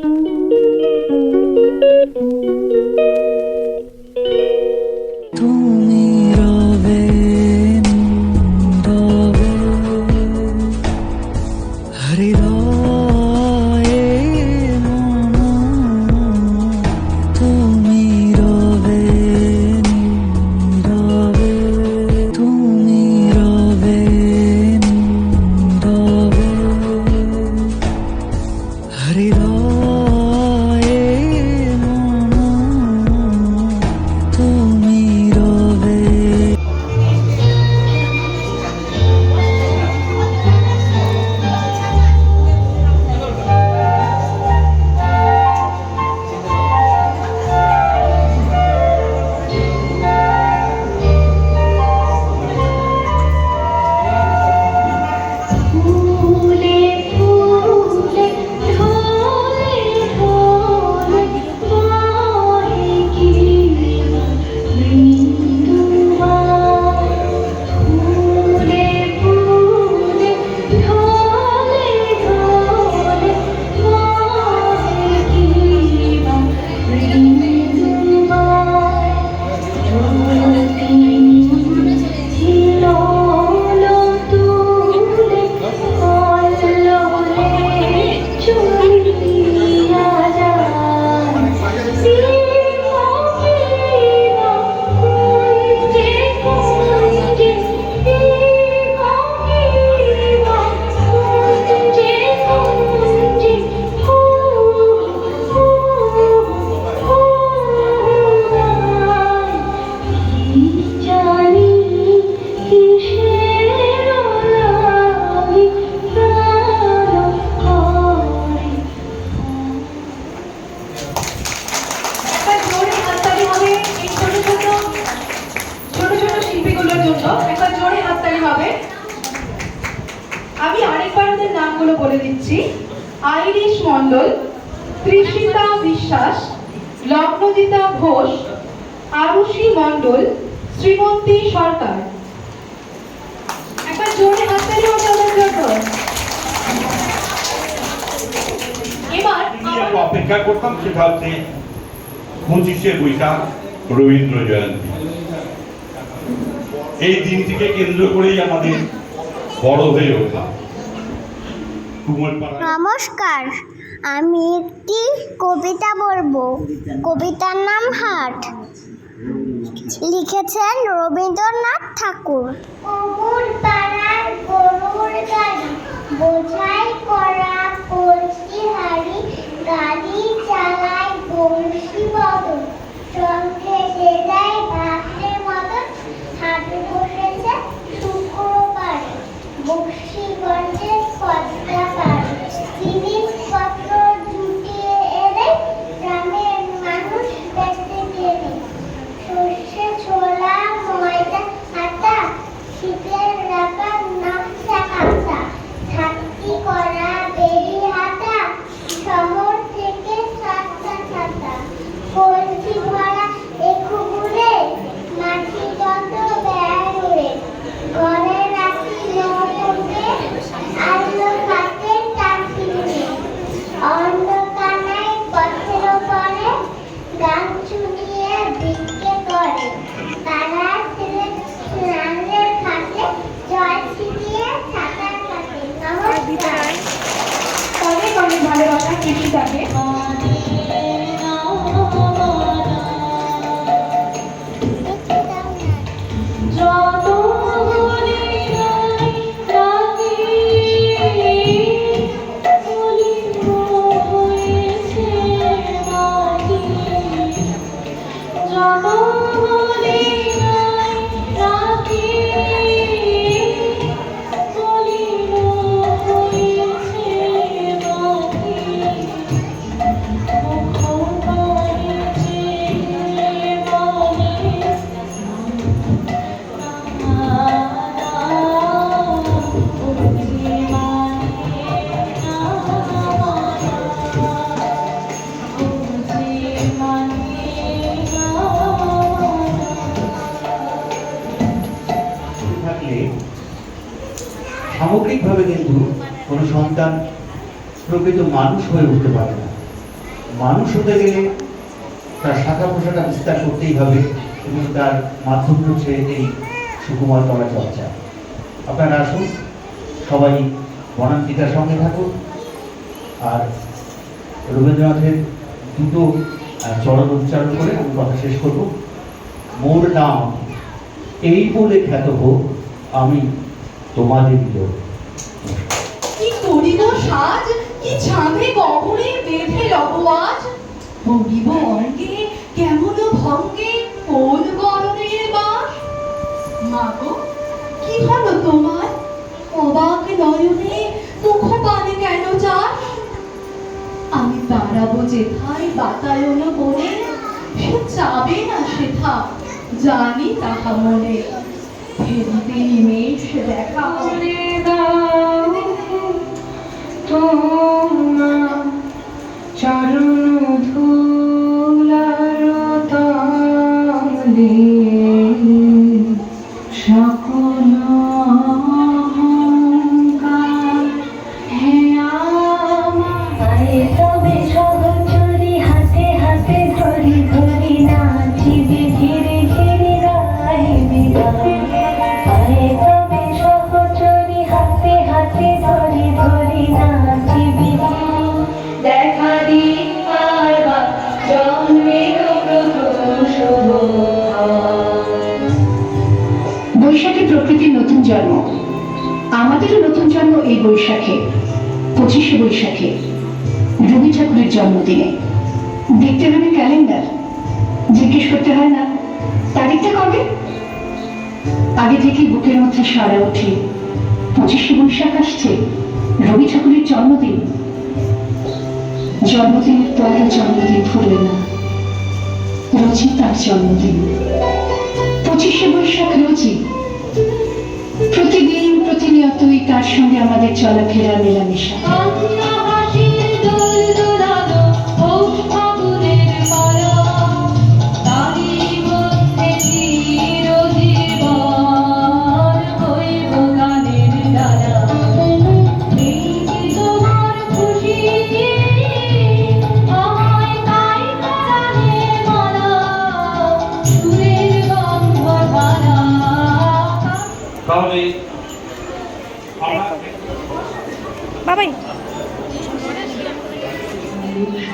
Thank you. নামগুলো বলে দিচ্ছি আইরিশ মন্ডল ত্রিশিতা বিশ্বাস লগ্নজিতা ঘোষ আরুষি মন্ডল শ্রীমন্তী সরকার। একবার জোরে হাততালি হবে ওদের জন্য। এবার অপেক্ষা করতাম সেটা হচ্ছে পঁচিশে বৈশাখ রবীন্দ্র জয়ন্তী। এই দিনটিকে কেন্দ্র করেই আমাদের বড় হয়ে ওঠা। নমস্কার আমি একটি কবিতা বলব। কবিতার নাম হাট। লিখেছেন রবীন্দ্রনাথ ঠাকুর। বোঝাই করা গাড়ি চালায় Thank you, Sabe. মৌলিকভাবে কিন্তু কোনো সন্তান প্রকৃত মানুষ হয়ে উঠতে পারে না। মানুষ হতে গেলে তার শাখা প্রশাখা বিস্তার করতেই হবে এবং তার মাধ্যম হচ্ছে এই সুকুমার করা চর্চা। আপনারা আসুন, সবাই বনান্তিকার সঙ্গে থাকুন। আর রবীন্দ্রনাথের দুটো চরণ উচ্চারণ করে আমি কথা শেষ করব। মোর নাম, এই বলে খ্যাত হোক, আমি তোমাদের লোক কি করিব সাজ? কি ছাঁদে গহনে বেঁধে লবয়াজ? পড়িব অঙ্গে কেমন ভঙ্গে কোন বরণের বাস? মাগো কি হলো তোমার? অবাক নয়নে মুখ পানে কেন চাস? আমি দাঁড়াবো যেথায় বাতায়ন বনে, সে যাবে না সেথা, জানি তাহা মনে। ফেরিতে নিমেষ দেখা হবে তোমার চরণ ধুলার তলে সকল বৈশাখী প্রকৃতির নতুন জন্ম। আমাদেরও নতুন জন্ম এই বৈশাখে, পঁচিশে বৈশাখে, রবি ঠাকুরের জন্মদিনে। দেখতে হবে ক্যালেন্ডার। জিজ্ঞেস করতে হয়, না, তারিখটা কবে? আগে থেকে বুকের মধ্যে সারা ওঠে, পঁচিশে বৈশাখ আসছে, রবি ঠাকুরের জন্মদিন। জন্মদিনের পরে জন্মদিন ভুলে না, রোজই তার জন্মদিন। পঁচিশে বৈশাখ রোজই প্রতিদিন প্রতিনিয়তই তার সঙ্গে আমাদের চলাফেরা মেলামেশা।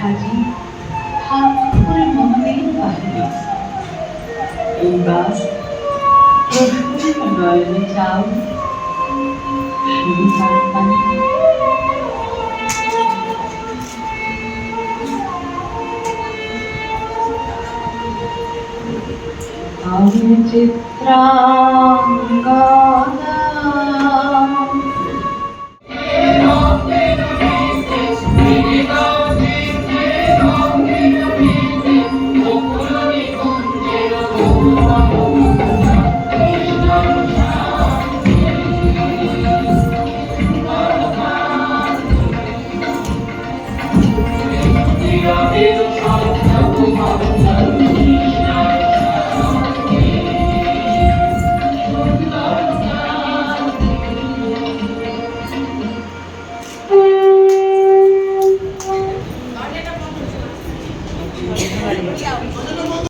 সাজি হাত ফুল মন্দির বাহিরে এই বাস প্রফুল্ল নয়নে চাও শুধু তার পানে আমি চিত্রাঙ্গনা